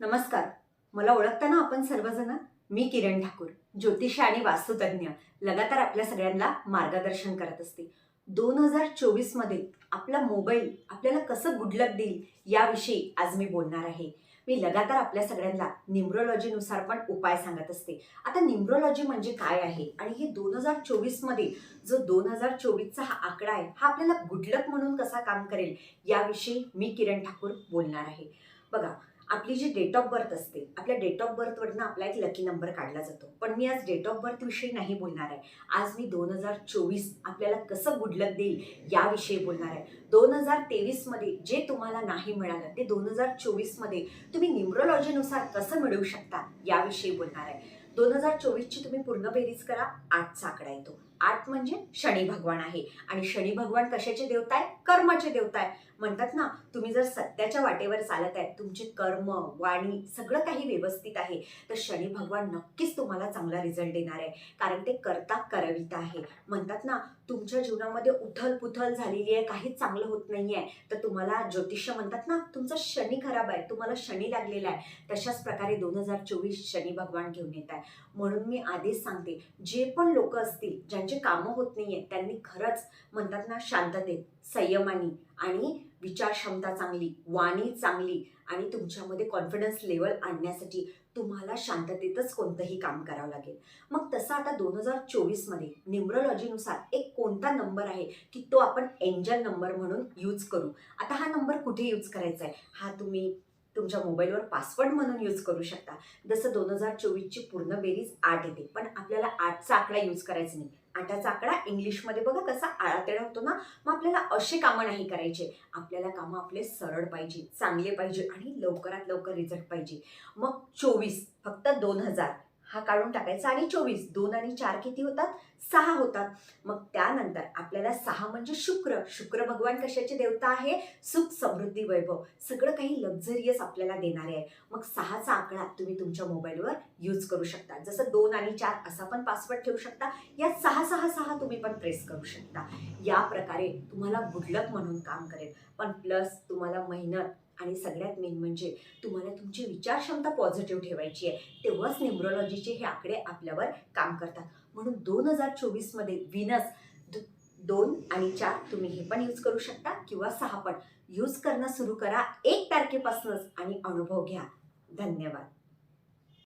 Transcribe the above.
नमस्कार. मला ओळखताना आपण सर्वजण मी किरण ठाकूर ज्योतिष आणि वास्तुतज्ञ लगातार आपल्या सगळ्यांना मार्गदर्शन करत असते. दोन हजार चोवीसमध्ये आपला मोबाईल आपल्याला कसं गुडलक देईल याविषयी आज मी बोलणार आहे. मी लगातार आपल्या सगळ्यांना निम्रोलॉजीनुसार पण उपाय सांगत असते. आता निम्ब्रोलॉजी म्हणजे काय आहे? आणि हे दोन हजार चोवीसमध्ये जो दोन हजार चोवीसचा हा आकडा आहे हा आपल्याला गुडलक म्हणून कसा काम करेल याविषयी मी किरण ठाकूर बोलणार आहे. बघा आपली जी डेट ऑफ बर्थ असते आपल्या डेट ऑफ बर्थवरनं आपला एक लकी नंबर काढला जातो. पण मी आज डेट ऑफ बर्थविषयी नाही बोलणार आहे. आज मी दोन हजार चोवीस आपल्याला कसं गुडलक देईल याविषयी बोलणार आहे. दोन हजार तेवीसमध्ये जे तुम्हाला नाही मिळालं ते दोन हजार चोवीसमध्ये तुम्ही न्यूमरोलॉजीनुसार कसं मिळवू शकता याविषयी बोलणार आहे. दोन हजार चोवीसची तुम्ही पूर्ण बेरीज करा आजचा आकडा येतो. आठ म्हणजे शनी भगवान आहे. आणि शनी भगवान कशाचे देवता आहे? कर्माचे देवता आहे. म्हणतात ना तुम्ही जर सत्याच्या वाटेवर चालत आहे तुमचे कर्म वाणी सगळं काही व्यवस्थित आहे तर शनी भगवान नक्कीच तुम्हाला चांगला रिझल्ट देणार आहे. कारण ते करता करविता आहे. म्हणतात ना तुमच्या जीवनामध्ये उथल पुथल झालेली आहे काहीच चांगलं होत नाही आहे तर तुम्हाला ज्योतिष्य म्हणतात ना तुमचा शनी खराब आहे तुम्हाला शनी लागलेला आहे. तशाच प्रकारे दोन हजार चोवीस शनी भगवान घेऊन येत आहे. म्हणून मी आधीच सांगते जे पण लोक असतील ज्यांचे कामं होत नाही आहेत त्यांनी खरंच म्हणतात ना शांततेत संयमानी आणि विचार क्षमता चांगली वाणी चांगली आणि तुमच्यामध्ये कॉन्फिडन्स लेवल आणण्यासाठी तुम्हाला शांततेतच कोणतंही काम करावं लागेल. मग तसं आता दोन हजार चोवीसमध्ये न्यूमरोलॉजीनुसार एक कोणता नंबर आहे की तो आपण एंजल नंबर म्हणून यूज करू? आता हा नंबर कुठे यूज करायचा आहे? हा तुम्ही तुमच्या मोबाईलवर पासवर्ड म्हणून यूज करू शकता. जसं दोन हजार चोवीसची पूर्ण बेरीज आठ येते. पण आपल्याला आठचा आकडा यूज करायचा नाही. आठाचा आकडा इंग्लिशमध्ये बघा कसा आळातेडा होतो ना मग आपल्याला असे कामं नाही करायचे. आपल्याला कामं आपले सरळ पाहिजे चांगले पाहिजे आणि लवकरात लवकर रिझल्ट पाहिजे. मग चोवीस फक्त दोन हजार. हा काढून टाकायचा आणि चोवीस दोन आणि चार किती होतात? सहा होतात. मग त्यानंतर आपल्याला सहा म्हणजे शुक्र. शुक्र भगवान कशाचे देवता आहे? सुख समृद्धी वैभव. सगळं काही लक्झरियस आपल्याला देणारे आहे. मग सहाचा आकडा तुम्ही तुमच्या मोबाईलवर यूज करू शकता. जसं दोन आणि चार असा पण पासवर्ड ठेवू शकता. या सहा सहा सहा तुम्ही पण प्रेस करू शकता. या प्रकारे तुम्हाला गुडलक म्हणून काम करेल. पण प्लस तुम्हाला मेहनत आणि सगळ्यात मेन म्हणजे तुम्हाला तुमची विचारक्षमता पॉझिटिव्ह ठेवायची आहे. तेव्हाच न्यूमरोलॉजीचे हे आकडे आपल्यावर काम करतात. म्हणून दोन हजार चोवीसमध्ये विनस दोन आणि चार तुम्ही हे पण यूज करू शकता किंवा सहा पण. यूज करणं सुरू करा. एक तारखेपासूनच आणि अनुभव घ्या. धन्यवाद.